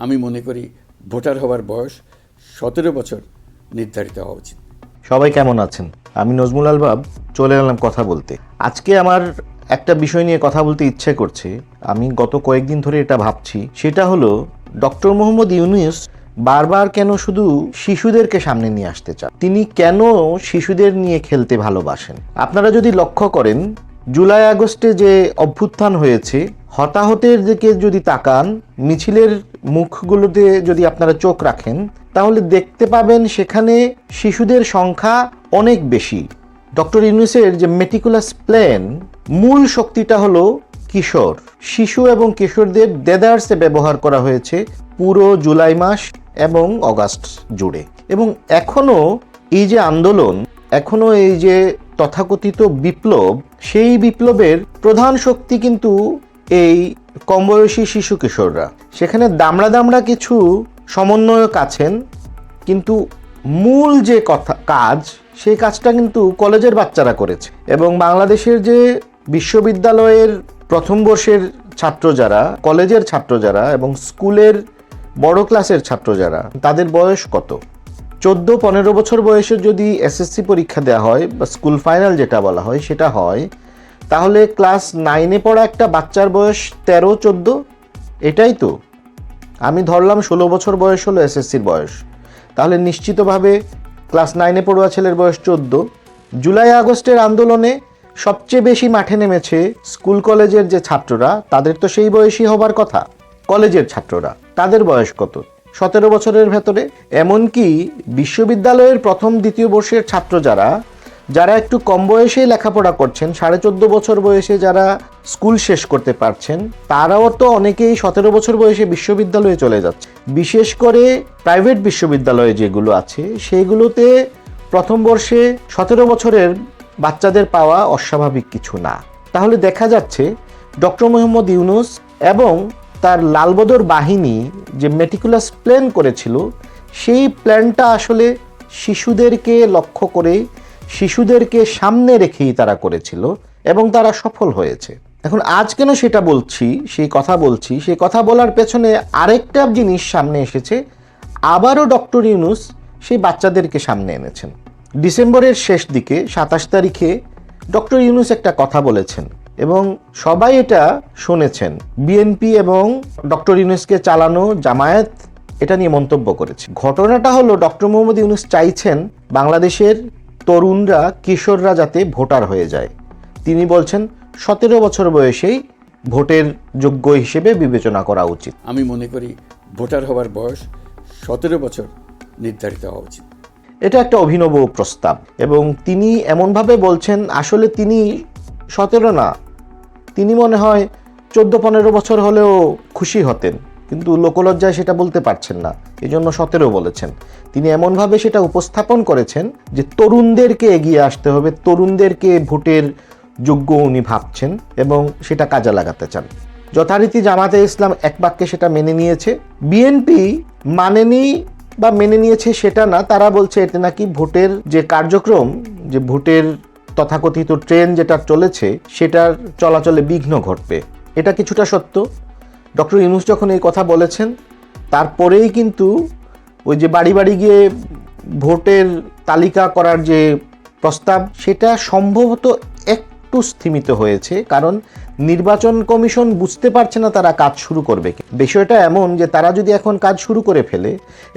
আমি মনে করি ভোটার হওয়ার বয়স সতেরো বছর নির্ধারিত হওয়া উচিত। সবাই কেমন আছেন? আমি নজমুল আলবাব চলে এলাম কথা বলতে। আজকে আমার একটা বিষয় নিয়ে কথা বলতে ইচ্ছে করছে। আমি গত কয়েকদিন ধরে এটা ভাবছি। সেটা হলো, ডক্টর মোহাম্মদ ইউনুস বারবার কেন শুধু শিশুদেরকে সামনে নিয়ে আসতে চান? তিনি কেন শিশুদের নিয়ে খেলতে ভালোবাসেন? আপনারা যদি লক্ষ্য করেন, জুলাই আগস্টে যে অভ্যুত্থান হয়েছে, হতাহতের দিকে যদি তাকান, মিছিলের মুখগুলোতে যদি আপনারা চোখ রাখেন, তাহলে দেখতে পাবেন সেখানে শিশুদের সংখ্যা অনেক বেশি। ডক্টর ইউনুসের যে মেটিকুলাস প্ল্যান মূল শক্তিটা হলো কিশোর। শিশু এবং কিশোরদের দেদার্সে ব্যবহার করা হয়েছে পুরো জুলাই মাস এবং অগাস্ট জুড়ে। এবং এখনও এই যে আন্দোলন, এখনও এই যে তথাকথিত বিপ্লব, সেই বিপ্লবের প্রধান শক্তি কিন্তু এই কমবয়সী শিশু কিশোররা। সেখানে দামড়া দামড়া কিছু সমন্বয়ক আছেন, কিন্তু মূল যে কথা, কাজ, সেই কাজটা কিন্তু কলেজের বাচ্চারা করেছে। এবং বাংলাদেশের যে বিশ্ববিদ্যালয়ের প্রথম বর্ষের ছাত্র যারা, কলেজের ছাত্র যারা এবং স্কুলের বড় ক্লাসের ছাত্র যারা, তাদের বয়স কত? চোদ্দ, পনেরো বছর বয়সে যদি এসএসসি পরীক্ষা দেওয়া হয় বা স্কুল ফাইনাল যেটা বলা হয় সেটা হয়, তাহলে ক্লাস নাইনে পড়া একটা বাচ্চার বয়স তেরো, চোদ্দ এটাই তো। আমি ধরলাম ষোলো বছর বয়স হলো এসএসসির বয়স। তাহলে নিশ্চিতভাবে ক্লাস নাইনে পড়ুয়া ছেলের বয়স চোদ্দ। জুলাই আগস্টের আন্দোলনে সবচেয়ে বেশি মাঠে নেমেছে স্কুল কলেজের যে ছাত্ররা, তাদের তো সেই বয়সী হবার কথা। কলেজের ছাত্ররা, তাদের বয়স কত? সতেরো বছরের ভেতরে। এমনকি বিশ্ববিদ্যালয়ের প্রথম, দ্বিতীয় বর্ষের ছাত্র যারা যারা একটু কম বয়সেই লেখাপড়া করছেন, সাড়ে চোদ্দ বছর বয়সে যারা স্কুল শেষ করতে পারছেন, তারাও তো অনেকেই সতেরো বছর বয়সে বিশ্ববিদ্যালয়ে চলে যাচ্ছে। বিশেষ করে প্রাইভেট বিশ্ববিদ্যালয়ে যেগুলো আছে, সেগুলোতে প্রথম বর্ষে সতেরো বছরের বাচ্চাদের পাওয়া অস্বাভাবিক কিছু না। তাহলে দেখা যাচ্ছে ডক্টর মোহাম্মদ ইউনুস এবং তার লালবদর বাহিনী যে মেটিকুলাস প্ল্যান করেছিল, সেই প্ল্যানটা আসলে শিশুদেরকে লক্ষ্য করে শিশুদেরকে সামনে রেখেই তারা করেছিল এবং তারা সফল হয়েছে। এখন আজ কেন সেটা বলছি, সেই কথা বলছি, সেই কথা বলার পেছনে আরেকটা জিনিস সামনে এসেছে। আবারও ডক্টর ইউনুস সেই বাচ্চাদেরকে সামনে এনেছেন। ডিসেম্বরের শেষ দিকে, সাতাশ তারিখে ডক্টর ইউনুস একটা কথা বলেছেন এবং সবাই এটা শুনেছেন। বিএনপি এবং ডক্টর ইউনুসকে চালানো জামায়াত এটা নিয়ে মন্তব্য করেছে। ঘটনাটা হলো ডক্টর মোহাম্মদ ইউনুস চাইছেন বাংলাদেশের তরুণরা কিশোররা যাতে ভোটার হয়ে যায়। তিনি বলছেন সতেরো বছর বয়সেই ভোটের যোগ্য হিসেবে বিবেচনা করা উচিত। আমি মনে করি ভোটার হওয়ার বয়স সতেরো বছর নির্ধারিত হওয়া উচিত। এটা একটা অভিনব প্রস্তাব এবং তিনি এমনভাবে বলছেন আসলে তিনি সতেরো না। তিনি মনে হয় চোদ্দ পনেরো বছর হলেও খুশি হতেন। কিন্তু লোকলজ্জায় সেটা বলতে পারছেন না। এই জন্য সতেরো বলেছেন। তিনি এমনভাবে সেটা উপস্থাপন করেছেন যে তরুণদেরকে এগিয়ে আসতে হবে, তরুণদেরকে ভোটের যোগ্য উনি ভাবছেন এবং সেটা কাজে লাগাতে চান। যথারীতি জামাতে ইসলাম এক বাক্যে সেটা মেনে নিয়েছে। বিএনপি মানেনি বা মেনে নিয়েছে সেটা না, তারা বলছে এতে নাকি ভোটের যে কার্যক্রম, যে ভোটের তথাকথিত ট্রেন যেটা চলেছে, সেটার চলাচলে বিঘ্ন ঘটবে। এটা কিছুটা সত্য। ডক্টর ইউনুস যখন এই কথা বলেছেন, তারপরেই কিন্তু ওই যে বাড়ি বাড়ি গিয়ে ভোটের তালিকা করার যে প্রস্তাব, সেটা সম্ভবত একটু স্থিমিত হয়েছে, কারণ নির্বাচন কমিশন বুঝতে পারছে না তারা কাজ শুরু করবে বিষয়টা এমন যে তারা যদি এখন কাজ শুরু করে ফেলে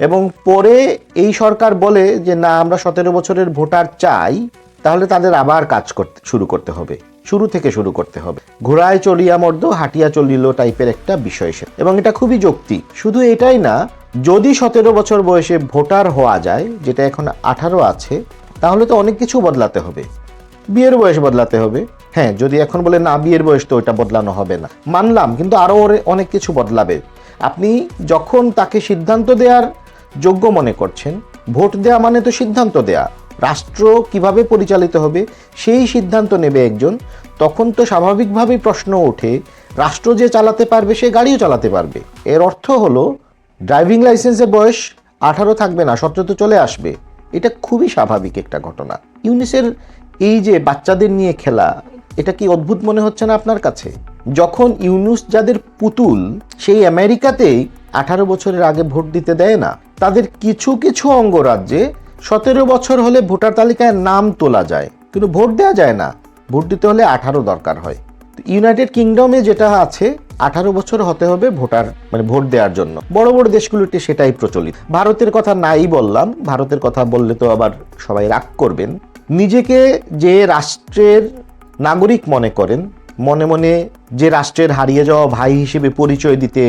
এবং পরে এই সরকার বলে যে, না, আমরা সতেরো বছরের ভোটার চাই, তাহলে তাদের আবার কাজ করতে, শুরু করতে হবে। শুরু থেকে শুরু করতে হবে। ঘোড়ায় চলিয়া মর্দ, হাঁটিয়া চলিল টাইপের একটা বিষয় সে। এবং এটা খুবই যৌক্তিক। শুধু এটাই না, যদি সতেরো বছর বয়সে ভোটার হওয়া যায়, যেটা এখন আঠারো আছে, তাহলে তো অনেক কিছু বদলাতে হবে। বিয়ের বয়স বদলাতে হবে। হ্যাঁ যদি এখন বলে না, বিয়ের বয়স তো ওইটা বদলানো হবে না। মানলাম, কিন্তু আরও অনেক কিছু বদলাবে। আপনি যখন তাকে সিদ্ধান্ত দেওয়ার যোগ্য মনে করছেন, ভোট দেওয়া মানে তো সিদ্ধান্ত দেয়া। রাষ্ট্র কীভাবে পরিচালিত হবে, সেই সিদ্ধান্ত নেবে একজন। তখন তো স্বাভাবিকভাবেই প্রশ্ন ওঠে, রাষ্ট্র যে চালাতে পারবে, সে গাড়িও চালাতে পারবে। এর অর্থ হলো, ড্রাইভিং লাইসেন্সের বয়স আঠারো থাকবে না, সতেরো তো চলে আসবে। এটা খুবই স্বাভাবিক একটা ঘটনা। ইউনিসের এই যে বাচ্চাদের নিয়ে খেলা, এটা কি অদ্ভুত মনে হচ্ছে না আপনার কাছে? যখন ইউনুস যাদের পুতুল, সেই আমেরিকাতেই আঠারো বছরের আগে ভোট দিতে দেয় না, তাদের কিছু কিছু অঙ্গরাজ্যে সতেরো বছর হলে ভোটার তালিকায় নাম তোলা যায়, কিন্তু ভোট দেওয়া যায় না। ভোট দিতে হলে আঠারো দরকার হয়। ইউনাইটেড কিংডমে যেটা আছে, আঠারো বছর হতে হবে ভোটার মানে ভোট দেওয়ার জন্য। বড় বড় দেশগুলোতে সেটাই প্রচলিত। ভারতের কথা নাই বললাম, ভারতের কথা বললে তো আবার সবাই রাগ করবেন। নিজেকে যে রাষ্ট্রের নাগরিক মনে করেন, মনে মনে যে রাষ্ট্রের হারিয়ে যাওয়া ভাই হিসেবে পরিচয় দিতে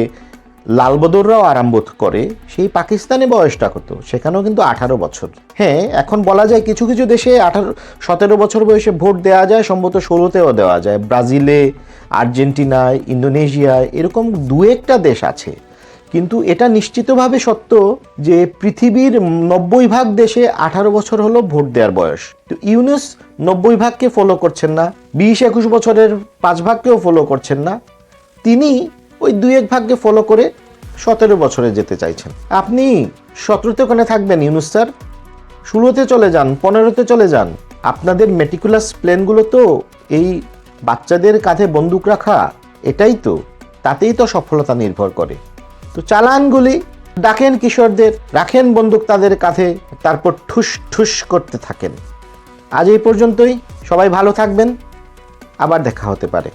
লালবদররাও আরাম বোধ করে, সেই পাকিস্তানে বয়সটা কত? সেখানেও কিন্তু আঠারো বছর। হ্যাঁ এখন বলা যায় কিছু কিছু দেশে আঠারো, সতেরো বছর বয়সে ভোট দেওয়া যায়, সম্ভবত ষোলোতেও দেওয়া যায়। ব্রাজিলে, আর্জেন্টিনায়, ইন্দোনেশিয়ায়, এরকম দু একটা দেশ আছে। কিন্তু এটা নিশ্চিতভাবে সত্য যে পৃথিবীর নব্বই ভাগ দেশে আঠারো বছর হলো ভোট দেওয়ার বয়স। তো ইউনুস নব্বই ভাগকে ফলো করছেন না, বিশ একুশ বছরের পাঁচ ভাগকেও ফলো করছেন না। তিনি ওই দুই এক ভাগকে ফলো করে সতেরো বছরে যেতে চাইছেন। আপনি সতেরোতে ওখানে থাকবেন, ইউনুস স্যার। ষোলোতে চলে যান, পনেরোতে চলে যান। আপনাদের মেটিকুলাস প্ল্যানগুলো তো এই বাচ্চাদের কাঁধে বন্দুক রাখা, এটাই তো। তাতেই তো সফলতা নির্ভর করে। তো চালানগুলি ডাকেন কিশোরদের, রাখেন বন্দুক তাদের কাঁধে, তারপর ঠুস ঠুস করতে থাকেন। আজ এই পর্যন্তই, সবাই ভালো থাকবেন, আবার দেখা হতে পারে।